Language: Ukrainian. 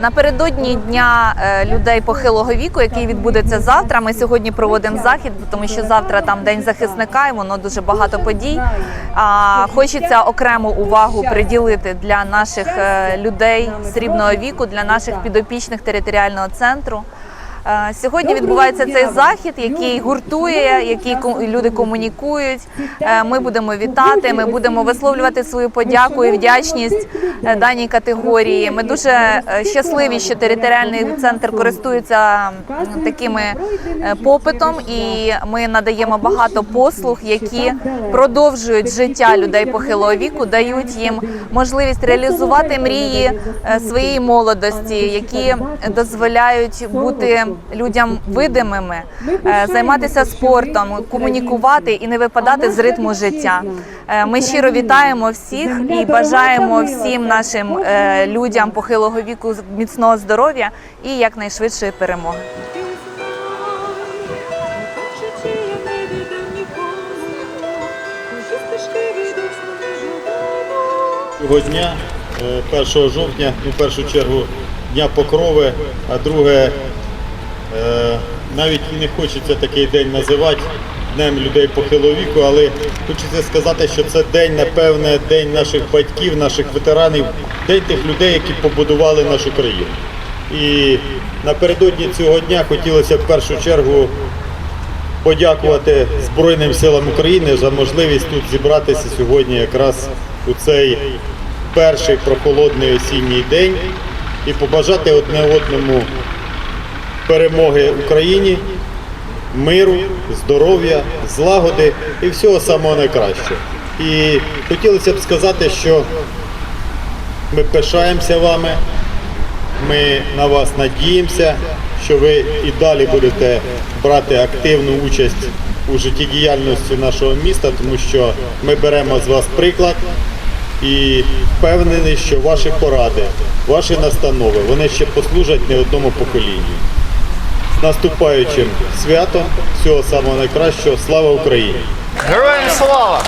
Напередодні дня е, людей похилого віку, який відбудеться завтра. Ми сьогодні проводимо захід, тому що завтра там день захисника, і воно дуже багато подій. А хочеться окрему увагу приділити для наших е, людей срібного віку, для наших підопічних територіального центру. Сьогодні відбувається цей захід, який гуртує, який люди комунікують. Е, Ми будемо вітати, ми будемо висловлювати свою подяку і вдячність е, даній категорії. Ми дуже е, щасливі, що територіальний центр користується такими попитом, і ми надаємо багато послуг, які продовжують життя людей похилого віку, дають їм можливість реалізувати мрії своєї молодості, які дозволяють бути людям видимими, е, займатися спортом, комунікувати і не випадати з ритму життя. Е, Ми щиро вітаємо всіх і бажаємо всім нашим е, людям похилого віку міцного здоров'я і якнайшвидшої перемоги. Цього дня, е, 1 жовтня, ну, в першу чергу Дня Покрови, а друге, навіть не хочеться такий день називати Днем людей похилого віку, але хочеться сказати, що це день, напевне, день наших батьків, наших ветеранів, день тих людей, які побудували нашу країну. І напередодні цього дня хотілося в першу чергу подякувати Збройним силам України за можливість тут зібратися сьогодні якраз у цей перший прохолодний осінній день і побажати одне одному перемоги Україні, миру, здоров'я, злагоди і всього самого найкращого. І хотілося б сказати, що ми пишаємося вами, ми на вас надіємося, що ви і далі будете брати активну участь у життєдіяльності нашого міста, тому що ми беремо з вас приклад і впевнений, що ваші поради, ваші настанови, вони ще послужать не одному поколінню. Наступаючим святом, всього самого найкращого, слава Україні! Героям слава!